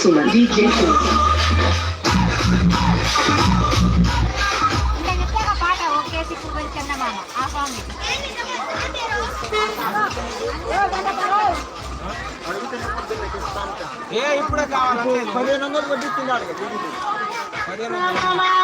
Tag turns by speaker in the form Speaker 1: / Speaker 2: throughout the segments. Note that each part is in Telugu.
Speaker 1: Suman. DJ Suman.
Speaker 2: ఏ ఇప్పుడే కావాలంటే
Speaker 3: పదిహేను వందలు కొట్టిస్తున్నాడు
Speaker 2: పదిహేను వందలు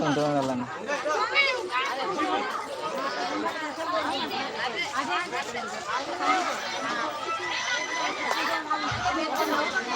Speaker 3: వేసుకుంటూ ఉండాలన్న
Speaker 4: అదే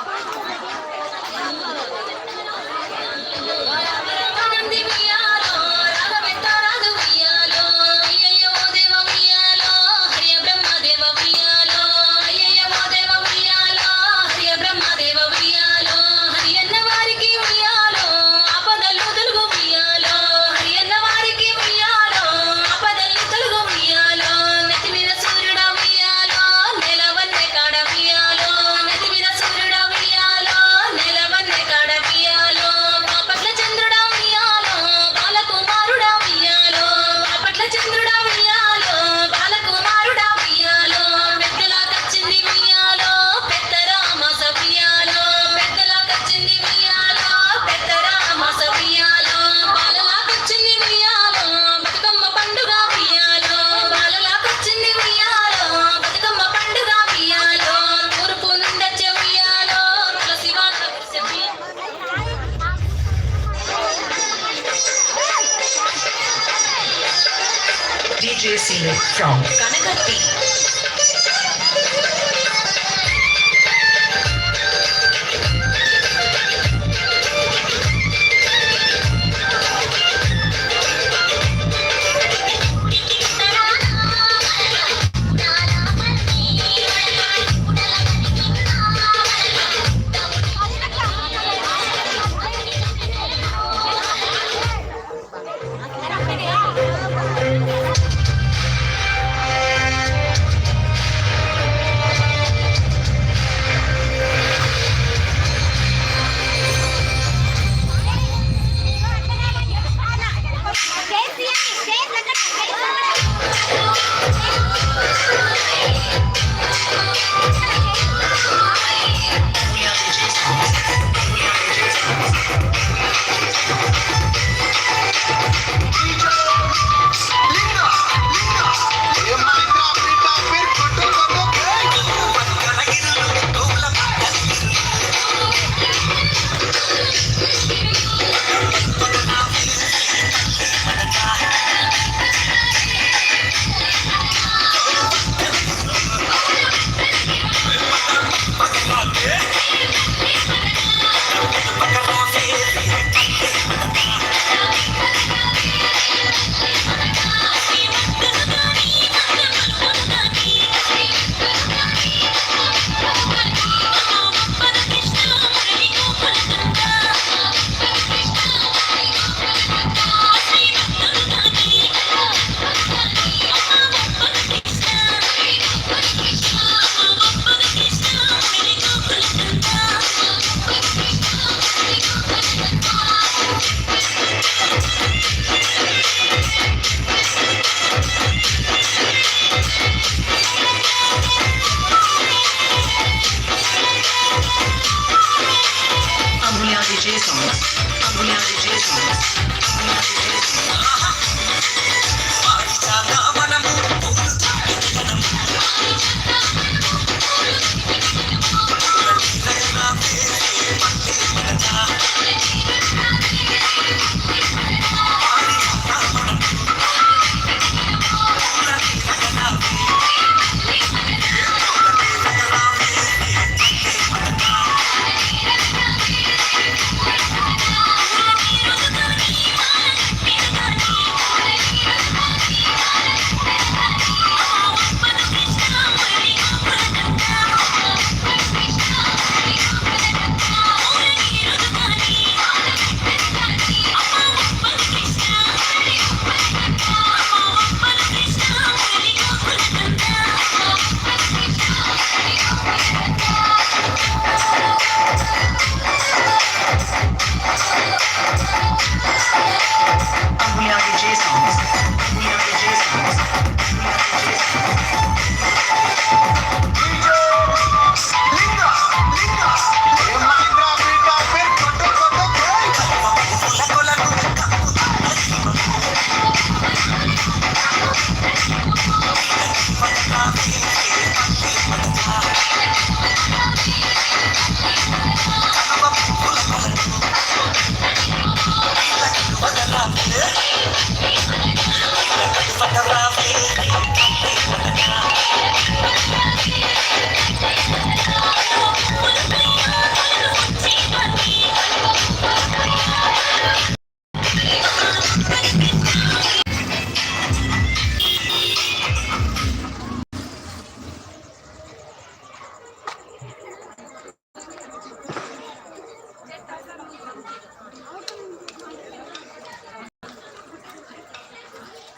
Speaker 5: J. C. from
Speaker 6: Kanagathi.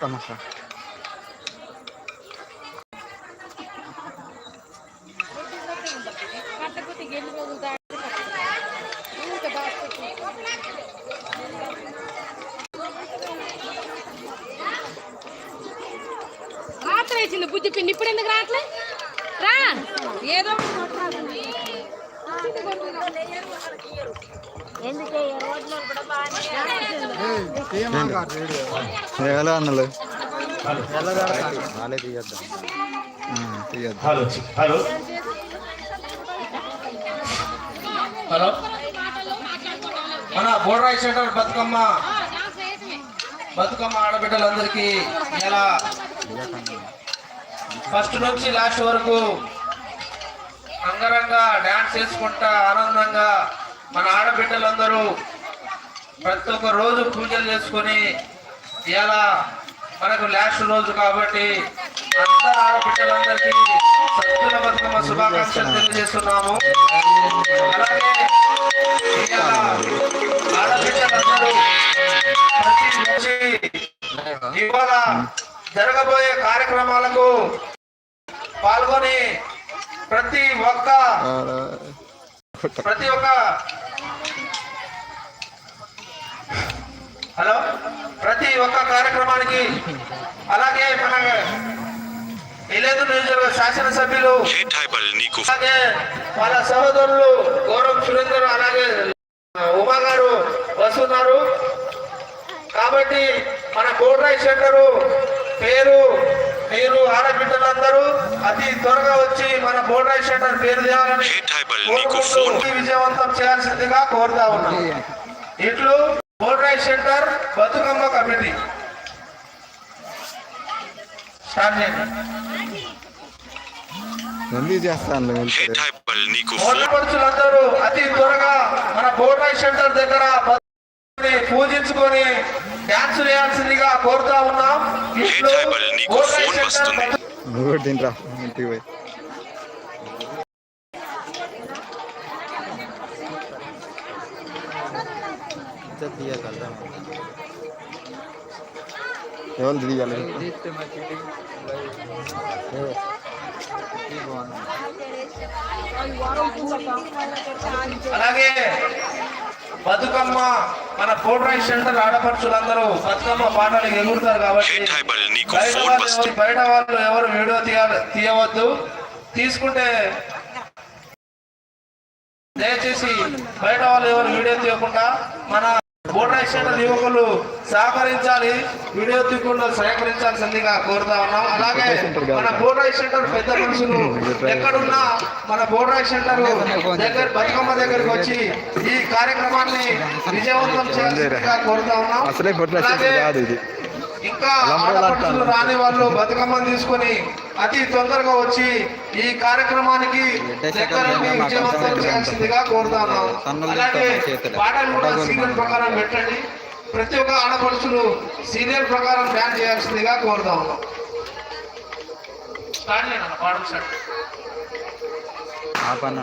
Speaker 6: Vamos
Speaker 3: a అన్నలు
Speaker 7: హలో. హలో. మన బోర్రాయి సెంటర్ బతుకమ్మ. బతుకమ్మ ఆడబిడ్డలందరికీ ఎలా ఫస్ట్ నుంచి లాస్ట్ వరకు అంగరంగ డ్యాన్స్ చేసుకుంటా ఆనందంగా మన ఆడబిడ్డలందరూ ప్రతి ఒక్క రోజు పూజలు చేసుకొని ఇలా మనకు లాస్ట్ రోజు కాబట్టి అందరు ఆడబిడ్డలందరికీ సత్తుల బతుకమ్మ శుభాకాంక్షలు తెలియజేస్తున్నాము. అలాగే నుంచి ఇవాళ జరగబోయే కార్యక్రమాలకు పాల్గొని ప్రతి ఒక్క ప్రతి ఒక్క హలో? ప్రతి ఒక్క కార్యక్రమానికి అలాగే మన ఇలేదు నియోజకవర్గ శాసనసభ్యులు అలాగే వాళ్ళ సహోదరులు గౌరవ్ సురేందర్ అలాగే ఉమా గారు వస్తున్నారు. కాబట్టి మన బోర్రాయి సెంటరు పేరు మీరు ఆడబిడ్డలందరూ అతి త్వరగా వచ్చి మన బోర్రాయి సెంటర్ పేరు విజయవంతం చేయాల్సిందిగా కోరుతా ఉన్నాం. ఇట్లు Borrai center Bathukamma committee start చేయండి.
Speaker 3: ఎందుకు చేస్తాను.
Speaker 7: మోటపడుచులందరూ అతి త్వరగా మన బోర్రాయి సెంటర్ దగ్గర పూజించుకొని డాన్స్ వేయాల్సిందిగా కోరుతా ఉన్నాం. ఇట్లు బోర్రాయి సెంటర్
Speaker 3: ఎవరు తీయాలి?
Speaker 7: అలాగే బతుకమ్మ మన బోర్రాయి సెంటర్ ఆడపడుచులందరూ బతుకమ్మ పాటలు ఎగురుతారు కాబట్టి బయట వాళ్ళు ఎవరు- బయట వాళ్ళు ఎవరు వీడియో తీయాలి తీయవద్దు. తీసుకుంటే దయచేసి బయట వాళ్ళు ఎవరు వీడియో తీయకుండా మన సెంటర్ యువకులు సహకరించాలి. వీడియో తీయకుండా సహకరించాల్సిందిగా కోరుతా ఉన్నాం. అలాగే మన బోర్రాయి సెంటర్ పెద్ద మనుషులు ఎక్కడున్నా మన బోర్రాయి సెంటర్ దగ్గర బతుకమ్మ దగ్గరికి వచ్చి ఈ కార్యక్రమాన్ని విజయవంతం చేయాల్సిందిగా కోరుతా ఉన్నాం. అలాగే ఇంకా ఆడపడుచులు రాని వాళ్ళు బతుకమ్మని తీసుకొని అతి తొందరగా వచ్చి ఈ కార్యక్రమానికి విజయవంతం చేయాల్సిందిగా కోరుతున్నాం అలాగే పాటలు కూడా సీనియర్ ప్రకారం పెట్టండి. ప్రతి ఒక్క ఆడపడుచులు సీనియర్ ప్రకారం డ్యాన్స్ చేయాల్సిందిగా కోరుతా ఉన్నాం స్టార్ట్.
Speaker 3: ఆ పన్న